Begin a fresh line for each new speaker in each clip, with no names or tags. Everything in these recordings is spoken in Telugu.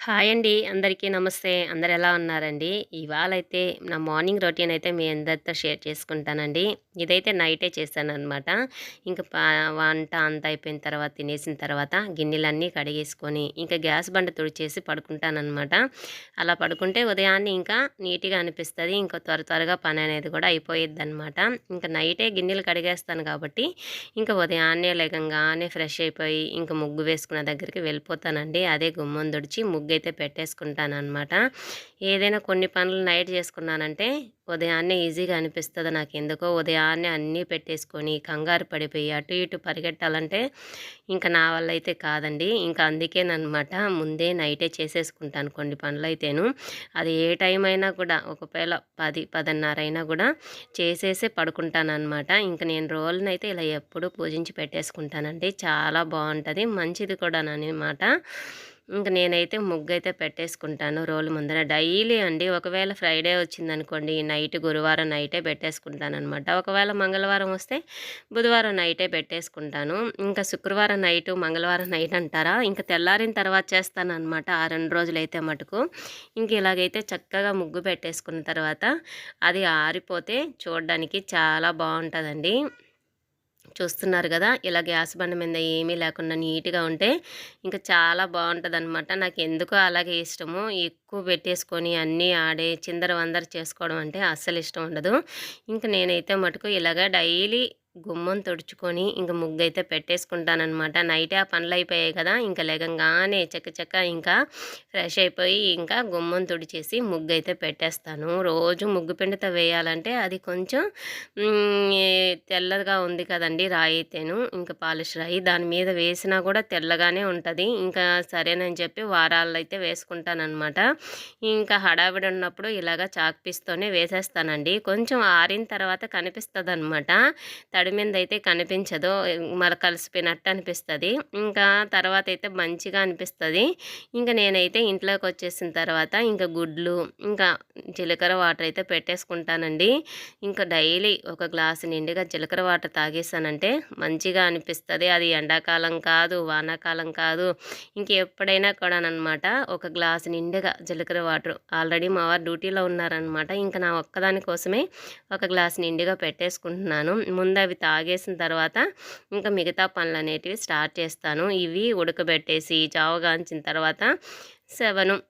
హాయ్ అండి. అందరికీ నమస్తే. అందరు ఎలా ఉన్నారండి? ఇవాళ అయితే నా మార్నింగ్ రొటీన్ అయితే మీ అందరితో షేర్ చేసుకుంటానండి. ఇదైతే నైటే చేశాను అనమాట ఇంకా వంట అంతా అయిపోయిన తర్వాత తినేసిన తర్వాత గిన్నెలన్నీ కడిగేసుకొని ఇంకా గ్యాస్ బండ తుడిచేసి పడుకుంటానమాట అలా పడుకుంటే ఉదయాన్నే ఇంకా నీట్గా అనిపిస్తుంది. ఇంకా త్వర త్వరగా పని అనేది కూడా అయిపోయిద్ది అనమాట ఇంకా నైటే గిన్నెలు కడిగేస్తాను కాబట్టి ఇంకా ఉదయాన్నే లేకంగానే ఫ్రెష్ అయిపోయి ఇంకా ముగ్గు వేసుకున్న దగ్గరికి వెళ్ళిపోతానండి. అదే గుమ్మం తుడిచి ముగ్గు అయితే పెట్టేసుకుంటాను అనమాట ఏదైనా కొన్ని పనులు నైట్ చేసుకున్నానంటే ఉదయాన్నే ఈజీగా అనిపిస్తుంది నాకు ఎందుకో ఉదయాన్నే అన్నీ పెట్టేసుకొని కంగారు పడిపోయి అటు ఇటు పరిగెట్టాలంటే ఇంకా నా వల్ల అయితే కాదండి. ఇంకా అందుకేనమాట ముందే నైటే చేసేసుకుంటాను కొన్ని పనులు అయితేను అది ఏ టైం అయినా కూడా ఒకవేళ పది పదిన్నర అయినా కూడా చేసేసి పడుకుంటాను అనమాట ఇంకా నేను రోజునైతే ఇలా ఎప్పుడూ పూజించి పెట్టేసుకుంటానండి. చాలా బాగుంటుంది. మంచిది కూడా అనమాట ఇంక నేనైతే ముగ్గు అయితే పెట్టేసుకుంటాను రోలు ముందర. డైలీ అండి ఒకవేళ ఫ్రైడే వచ్చిందనుకోండి నైట్ గురువారం నైటే పెట్టేసుకుంటాను అనమాట ఒకవేళ మంగళవారం వస్తే బుధవారం నైటే పెట్టేసుకుంటాను. ఇంకా శుక్రవారం నైట్ మంగళవారం నైట్ అంటారా? ఇంకా తెల్లారిన తర్వాత చేస్తాను అనమాట ఆ రెండు రోజులైతే మటుకు. ఇంక ఇలాగైతే చక్కగా ముగ్గు పెట్టేసుకున్న తర్వాత అది ఆరిపోతే చూడడానికి చాలా బాగుంటుందండి. చూస్తున్నారు కదా! ఇలా గ్యాస్ బండ మీద ఏమీ లేకుండా నీట్గా ఉంటే ఇంకా చాలా బాగుంటుంది అనమాట నాకు ఎందుకో అలాగే ఇష్టము. ఎక్కువ పెట్టేసుకొని అన్నీ ఆడే చిందర వందర చేసుకోవడం అంటే అస్సలు ఇష్టం ఉండదు. ఇంకా నేనైతే మటుకు ఇలాగ డైలీ గుమ్మం తుడుచుకొని ఇంకా ముగ్గు అయితే పెట్టేసుకుంటానమాట నైటే ఆ పనులు అయిపోయాయి కదా ఇంకా లేకంగానే చక్క ఇంకా ఫ్రెష్ అయిపోయి ఇంకా గుమ్మం తుడిచేసి ముగ్గు అయితే పెట్టేస్తాను. రోజు ముగ్గు పిండితో వేయాలంటే అది కొంచెం తెల్లగా ఉంది కదండి రాయి అయితేను. ఇంకా పాలిష్ రాయి దాని మీద వేసినా కూడా తెల్లగానే ఉంటుంది. ఇంకా సరేనని చెప్పి వారాలైతే అయితే వేసుకుంటానమాట ఇంకా హడావిడి ఉన్నప్పుడు ఇలాగ చాక్పీస్తోనే వేసేస్తానండి. కొంచెం ఆరిన తర్వాత కనిపిస్తుంది అనమాట మీద అయితే కనిపించదు. మళ్ళీ కలిసిపోయినట్టు అనిపిస్తుంది. ఇంకా తర్వాత అయితే మంచిగా అనిపిస్తుంది. ఇంకా నేనైతే ఇంట్లోకి వచ్చేసిన తర్వాత ఇంకా గుడ్లు ఇంకా జీలకర్ర వాటర్ అయితే పెట్టేసుకుంటానండి. ఇంకా డైలీ ఒక గ్లాసు నిండుగా జీలకర్ర వాటర్ తాగేసానంటే మంచిగా అనిపిస్తుంది. అది ఎండాకాలం కాదు వానాకాలం కాదు. ఇంకా ఎప్పుడైనా కూడానమాట ఒక గ్లాసు నిండుగా జీలకర్ర వాటర్ ఆల్రెడీ మా వారు డ్యూటీలో ఉన్నారనమాట ఇంకా నా ఒక్కదాని కోసమే ఒక గ్లాస్ నిండుగా పెట్టేసుకుంటున్నాను. ముందు అవి తాగేసిన తర్వాత ఇంకా మిగతా పనులు అనేటివి స్టార్ట్ చేస్తాను. ఇవి ఉడకబెట్టేసి జావగాంచిన తర్వాత సెవెను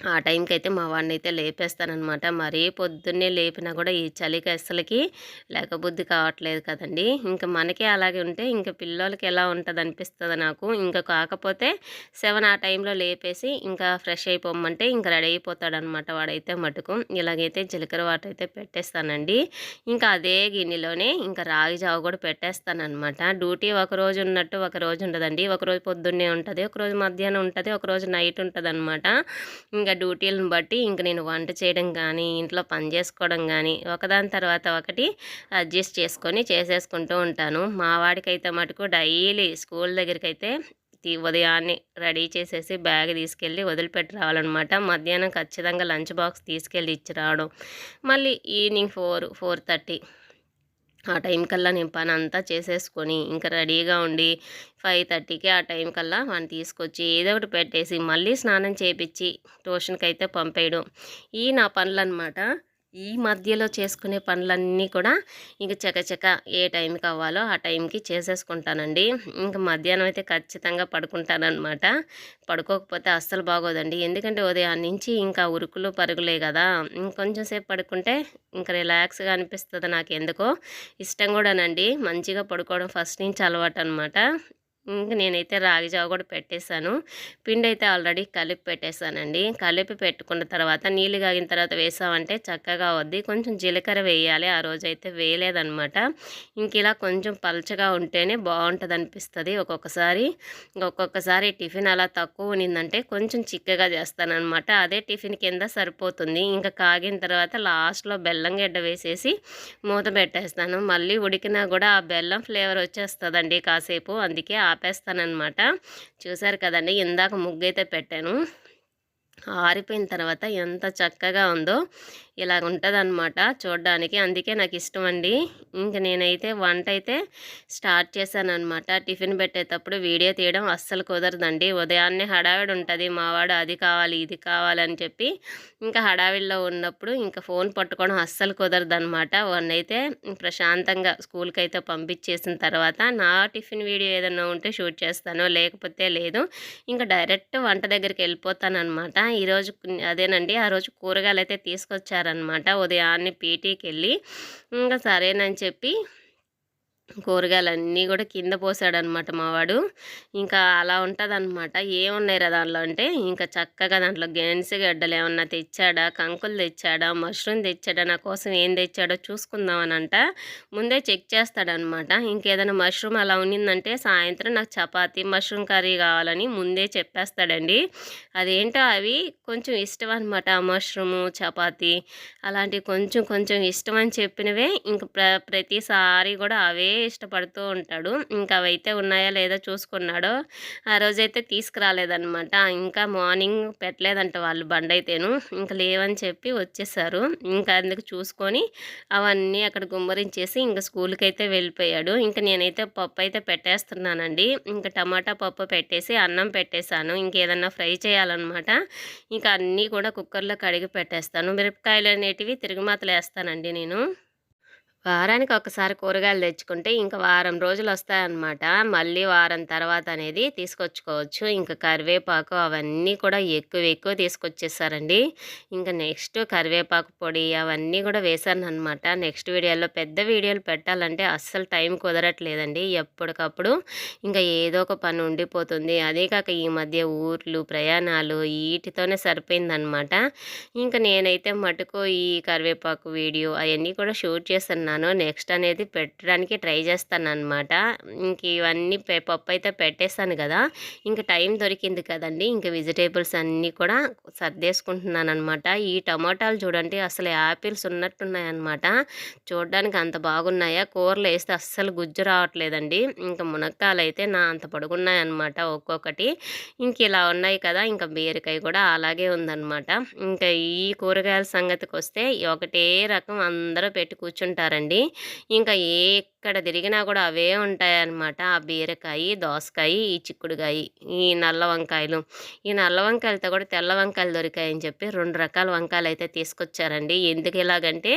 ఆ టైంకి అయితే మా వాడిని అయితే లేపేస్తానమాట మరీ పొద్దున్నే లేపినా కూడా ఈ చలికి అసలుకి లేకబుద్ధి కావట్లేదు కదండి. ఇంకా మనకే అలాగే ఉంటే ఇంకా పిల్లలకి ఎలా ఉంటుంది అనిపిస్తుంది నాకు. ఇంకా కాకపోతే సెవెన్ ఆ టైంలో లేపేసి ఇంకా ఫ్రెష్ అయిపోమంటే ఇంకా రెడీ అయిపోతాడనమాట వాడైతే మటుకు. ఇలాగైతే జీలకర్ర వాటర్ అయితే పెట్టేస్తానండి. ఇంకా అదే గిన్నెలోనే ఇంకా రాగి జావ కూడా పెట్టేస్తానమాట డ్యూటీ ఒక రోజు ఉన్నట్టు ఒక రోజు ఉండదండి. ఒకరోజు పొద్దున్నే ఉంటుంది ఒకరోజు మధ్యాహ్నం ఉంటుంది ఒకరోజు నైట్ ఉంటుంది అనమాట ఇంకా డ్యూటీలను బట్టి ఇంక నేను వంట చేయడం కానీ ఇంట్లో పని చేసుకోవడం కానీ ఒకదాని తర్వాత ఒకటి అడ్జస్ట్ చేసుకొని చేసేసుకుంటూ ఉంటాను. మా వాడికైతే మటుకు డైలీ స్కూల్ దగ్గరికి అయితే ఉదయాన్నే రెడీ చేసేసి బ్యాగ్ తీసుకెళ్ళి వదిలిపెట్టి రావాలన్నమాట. మధ్యాహ్నం ఖచ్చితంగా లంచ్ బాక్స్ తీసుకెళ్ళి ఇచ్చి రావడం. మళ్ళీ ఈవినింగ్ ఫోర్ ఫోర్ థర్టీ ఆ టైం కల్లా నేను పని అంతా చేసేసుకొని ఇంకా రెడీగా ఉండి ఫైవ్ థర్టీకి ఆ టైం కల్లా వాడిని తీసుకొచ్చి ఏదో ఒకటి పెట్టేసి మళ్ళీ స్నానం చేయించి ట్యూషన్కి అయితే పంపేయడం. ఈ నా పనులు అనమాట ఈ మధ్యలో చేసుకునే పనులన్నీ కూడా ఇంక చకచక ఏ టైంకి అవ్వాలో ఆ టైంకి చేసేసుకుంటానండి. ఇంక మధ్యాహ్నం అయితే ఖచ్చితంగా పడుకుంటానమాట పడుకోకపోతే అస్సలు బాగోదండి. ఎందుకంటే ఉదయం నుంచి ఇంకా ఉరుకులు పరుగులే కదా. ఇంకొంచెం సేపు పడుకుంటే ఇంకా రిలాక్స్గా అనిపిస్తుంది నాకు ఎందుకో ఇష్టం కూడానండి. మంచిగా పడుకోవడం ఫస్ట్ నుంచి అలవాటు అనమాట ఇంకా నేనైతే రాగి జావ కూడా పెట్టేశాను. పిండి అయితే ఆల్రెడీ కలిపి పెట్టేశానండి. కలిపి పెట్టుకున్న తర్వాత నీళ్ళు కాగిన తర్వాత వేసామంటే చక్కగా వద్ది కొంచెం జీలకర్ర వేయాలి. ఆ రోజు అయితే వేయలేదనమాట ఇంక ఇలా కొంచెం పలచగా ఉంటేనే బాగుంటుంది అనిపిస్తుంది ఒక్కొక్కసారి ఒక్కొక్కసారి టిఫిన్ అలా తక్కువ ఉన్నిందంటే కొంచెం చిక్కగా చేస్తానమాట అదే టిఫిన్ కింద సరిపోతుంది. ఇంకా కాగిన తర్వాత లాస్ట్లో బెల్లం గడ్డ వేసేసి మూత పెట్టేస్తాను. మళ్ళీ ఉడికినా కూడా ఆ బెల్లం ఫ్లేవర్ వచ్చేస్తుందండి కాసేపు. అందుకే ఆపేస్తానమాట చూసారు కదండి ఇందాక ముగ్గు అయితే పెట్టాను. ఆరిపోయిన తర్వాత ఎంత చక్కగా ఉందో ఇలా ఉంటుందన్నమాట చూడడానికి. అందుకే నాకు ఇష్టం అండి ఇంక నేనైతే వంట అయితే స్టార్ట్ చేశానమాట టిఫిన్ పెట్టేటప్పుడు వీడియో తీయడం అస్సలు కుదరదండి. ఉదయాన్నే హడావిడి ఉంటుంది మావాడు అది కావాలి ఇది కావాలని చెప్పి ఇంకా హడావిడిలో ఉన్నప్పుడు ఇంకా ఫోన్ పట్టుకోవడం అస్సలు కుదరదు అనమాట అయితే ప్రశాంతంగా స్కూల్కి అయితే పంపించేసిన తర్వాత నా టిఫిన్ వీడియో ఏదైనా ఉంటే షూట్ చేస్తాను లేకపోతే లేదు ఇంకా డైరెక్ట్ వంట దగ్గరికి వెళ్ళిపోతాను అనమాట ఈరోజు అదేనండి. ఆ రోజు కూరగాయలు అయితే తీసుకొచ్చారు. చేశారనమాట ఉదయాన్నే పీటీకి వెళ్ళి ఇంకా సరేనని చెప్పి కూరగాయలన్నీ కూడా కింద పోసాడనమాట మావాడు ఇంకా అలా ఉంటుందన్నమాట ఏమున్నాయి రా దాంట్లో అంటే ఇంకా చక్కగా దాంట్లో గెన్సి గడ్డలు ఏమన్నా తెచ్చాడా కంకులు తెచ్చాడా మష్రూమ్ తెచ్చాడా నా కోసం ఏం తెచ్చాడో చూసుకుందామనంట. అంట ముందే చెక్ చేస్తాడనమాట. ఇంకేదైనా మష్రూమ్ అలా ఉన్నిందంటే సాయంత్రం నాకు చపాతి మష్రూమ్ కర్రీ కావాలని ముందే చెప్పేస్తాడండి. అదేంటో అవి కొంచెం ఇష్టం అనమాట మష్రూము చపాతి అలాంటివి కొంచెం కొంచెం ఇష్టం అని చెప్పినవే ఇంక ప్ర ప్రతిసారి కూడా అవే ఇష్టపడుతూ ఉంటాడు. ఇంకా అవైతే ఉన్నాయా లేదా చూసుకున్నాడో ఆ రోజైతే తీసుకురాలేదనమాట ఇంకా మార్నింగ్ పెట్టలేదంట వాళ్ళు బండి అయితేను ఇంకా లేవని చెప్పి వచ్చేసారు. ఇంకా అందుకు చూసుకొని అవన్నీ అక్కడ గుమ్మరించేసి ఇంకా స్కూల్కి అయితే వెళ్ళిపోయాడు. ఇంకా నేనైతే పప్పు అయితే పెట్టేస్తున్నానండి. ఇంకా టమాటా పప్పు పెట్టేసి అన్నం పెట్టేశాను. ఇంకేదన్నా ఫ్రై చేయాలన్నమాట. ఇంకా అన్నీ కూడా కుక్కర్లో కడిగి పెట్టేస్తాను. మిరపకాయలు అనేటివి తిరుగుమాతలు వేస్తానండి నేను. వారానికి ఒకసారి కూరగాయలు తెచ్చుకుంటే ఇంకా వారం రోజులు వస్తాయన్నమాట. మళ్ళీ వారం తర్వాత అనేది తీసుకొచ్చుకోవచ్చు. ఇంకా కరివేపాకు అవన్నీ కూడా ఎక్కువ ఎక్కువ తీసుకొచ్చేసారండి. ఇంకా నెక్స్ట్ కరివేపాకు పొడి అవన్నీ కూడా వేసాను అనమాట నెక్స్ట్ వీడియోలో పెద్ద వీడియోలు పెట్టాలంటే అస్సలు టైం కుదరట్లేదండి. ఎప్పటికప్పుడు ఇంకా ఏదో ఒక పని ఉండిపోతుంది. అదే కాక ఈ మధ్య ఊర్లు ప్రయాణాలు వీటితోనే సరిపోయిందనమాట ఇంకా నేనైతే మటుకు ఈ కరివేపాకు వీడియో అవన్నీ కూడా షూట్ చేశాను. అనుకుంటున్నాను నెక్స్ట్ అనేది పెట్టడానికి ట్రై చేస్తాను అనమాట ఇంక ఇవన్నీ పప్పు అయితే పెట్టేస్తాను కదా. ఇంకా టైం దొరికింది కదండి. ఇంకా వెజిటేబుల్స్ అన్నీ కూడా సర్దేసుకుంటున్నాను అనమాట ఈ టమాటాలు చూడండి అసలు యాపిల్స్ ఉన్నట్టున్నాయన్నమాట. చూడడానికి అంత బాగున్నాయా? కూరలు వేస్తే అస్సలు గుజ్జు రావట్లేదండి. ఇంకా మునక్కాలు అయితే నా అంత పొడుగున్నాయనమాట ఒక్కొక్కటి. ఇంక ఇలా ఉన్నాయి కదా ఇంకా బీరకాయ కూడా అలాగే ఉందన్నమాట. ఇంకా ఈ కూరగాయల సంగతికి వస్తే ఒకటే రకం అందరూ పెట్టి కూర్చుంటారండి. అండి ఇంకా ఏ ఎక్కడ తిరిగినా కూడా అవే ఉంటాయన్నమాట. ఆ బీరకాయ దోసకాయ ఈ చిక్కుడుకాయ ఈ నల్ల వంకాయలు. ఈ నల్ల వంకాయలతో కూడా తెల్ల వంకాయలు దొరికాయని చెప్పి రెండు రకాల వంకాయలు అయితే తీసుకొచ్చారండి. ఎందుకు ఇలాగంటే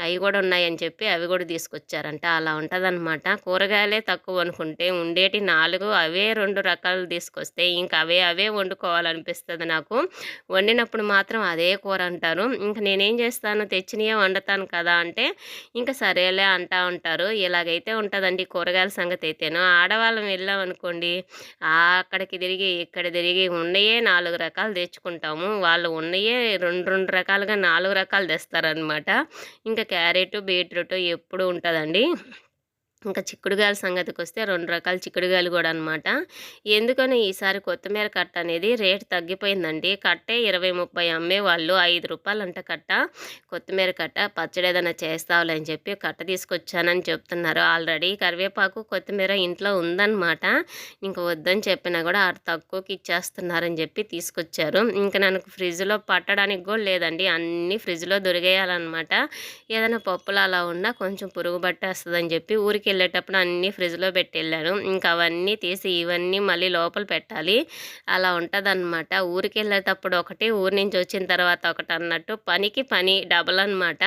అవి కూడా ఉన్నాయని చెప్పి అవి కూడా తీసుకొచ్చారంట. అలా ఉంటుందన్నమాట. కూరగాయలే తక్కువ అనుకుంటే ఉండేటి నాలుగు అవే రెండు రకాలు తీసుకొస్తే ఇంకా అవే అవే వండుకోవాలనిపిస్తుంది నాకు. వండినప్పుడు మాత్రం అదే కూర అంటారు. ఇంకా నేనేం చేస్తాను? తెచ్చినయే వండుతాను కదా అంటే ఇంకా సరేలే అంటూ ఉంటారు. ఇలాగైతే ఉంటుందండి కూరగాయల సంగతి అయితేను ఆడవాళ్ళం వెళ్ళాం అనుకోండి అక్కడికి తిరిగి ఇక్కడ తిరిగి ఉన్నయే నాలుగు రకాలు తెచ్చుకుంటాము. వాళ్ళు ఉన్నయే రెండు రెండు రకాలుగా నాలుగు రకాలు తెస్తారనమాట ఇంకా క్యారెట్ బీట్రూట్ ఎప్పుడు ఉంటుందండి. ఇంకా చిక్కుడుగాయల సంగతికి వస్తే రెండు రకాల చిక్కుడుగాయలు కూడా అనమాట ఎందుకని ఈసారి కొత్తిమీర కట్ట అనేది రేట్ తగ్గిపోయిందండి. కట్టే ఇరవై ముప్పై అమ్మే వాళ్ళు ఐదు రూపాయలు అంట కట్ట. కొత్తిమీర కట్ట పచ్చడి ఏదైనా చేస్తావులే అని చెప్పి కట్ట తీసుకొచ్చానని చెప్తున్నారు. ఆల్రెడీ కరివేపాకు కొత్తిమీర ఇంట్లో ఉందన్నమాట. ఇంక వద్దని చెప్పినా కూడా ఆరు తక్కువకి ఇచ్చేస్తున్నారని చెప్పి తీసుకొచ్చారు. ఇంకా నాకు ఫ్రిడ్జ్లో పట్టడానికి కూడా లేదండి. అన్నీ ఫ్రిడ్జ్లో దొరికేయాలన్నమాట. ఏదైనా పప్పులు అలా ఉన్నా కొంచెం పురుగు పట్టేస్తుందని చెప్పి ఊరికి వెళ్ళేటప్పుడు అన్నీ ఫ్రిడ్జ్లో పెట్టి వెళ్ళాను ఇంకా అవన్నీ తీసి ఇవన్నీ మళ్ళీ లోపల పెట్టాలి. అలా ఉంటుందన్నమాట. ఊరికి వెళ్ళేటప్పుడు ఒకటి ఊరి నుంచి వచ్చిన తర్వాత ఒకటి అన్నట్టు పనికి పని డబల్ అనమాట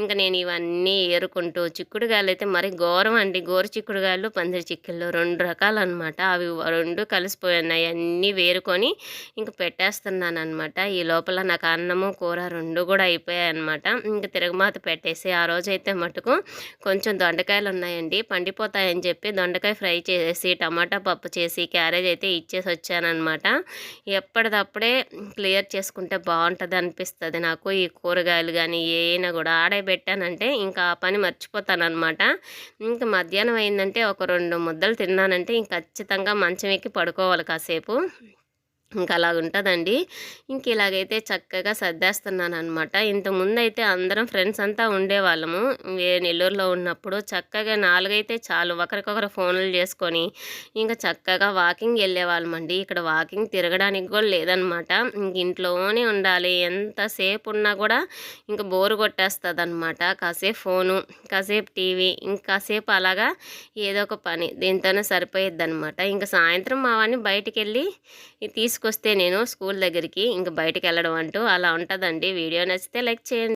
ఇంకా నేను ఇవన్నీ ఏరుకుంటూ చిక్కుడుగాయలు అయితే మరి ఘోరం అండి. గోరు చిక్కుడుగాయలు పందిరి చిక్కుళ్ళు రెండు రకాలు అనమాట అవి రెండు కలిసిపోయినాయి. అన్నీ వేరుకొని ఇంక పెట్టేస్తున్నాను అనమాట ఈ లోపల నాకు అన్నము కూర రెండు కూడా అయిపోయాయి అనమాట ఇంకా తిరగమాత పెట్టేసి ఆ రోజైతే మటుకు కొంచెం దొండకాయలు ఉన్నాయండి ఉన్నాయండి పండిపోతాయని చెప్పి దొండకాయ ఫ్రై చేసి టమాటా పప్పు చేసి క్యారేజ్ అయితే ఇచ్చేసి వచ్చానమాట ఎప్పటిదప్పుడే క్లియర్ చేసుకుంటే బాగుంటుంది అనిపిస్తుంది నాకు. ఈ కూరగాయలు కానీ ఏమైనా కూడా ఆడే పెట్టానంటే ఇంకా ఆ పని మర్చిపోతానమాట ఇంకా మధ్యాహ్నం అయిందంటే ఒక రెండు ముద్దలు తిన్నానంటే ఇంక ఖచ్చితంగా మంచం ఎక్కి పడుకోవాలి కాసేపు. ఇంకా అలాగుంటుందండి ఇంక ఇలాగైతే చక్కగా సర్దేస్తున్నాను అనమాట ఇంతకుముందు అయితే అందరం ఫ్రెండ్స్ అంతా ఉండేవాళ్ళము. నెల్లూరులో ఉన్నప్పుడు చక్కగా నాలుగైతే చాలు ఒకరికొకరు ఫోన్లు చేసుకొని ఇంకా చక్కగా వాకింగ్ వెళ్ళేవాళ్ళమండి. ఇక్కడ వాకింగ్ తిరగడానికి కూడా లేదనమాట ఇంక ఇంట్లోనే ఉండాలి. ఎంతసేపు ఉన్నా కూడా ఇంకా బోరు కొట్టేస్తుంది అనమాట కాసేపు ఫోను కాసేపు టీవీ ఇంకాసేపు అలాగా ఏదో ఒక పని. దీంతోనే సరిపోయిద్ది అనమాట ఇంకా సాయంత్రం మా వాడిని బయటికి వెళ్ళి తీసుకొస్తే నేను స్కూల్ దగ్గరికి ఇంక బయటకు వెళ్ళడం అంటూ అలా ఉంటుందండి. వీడియో నచ్చితే లైక్ చేయండి.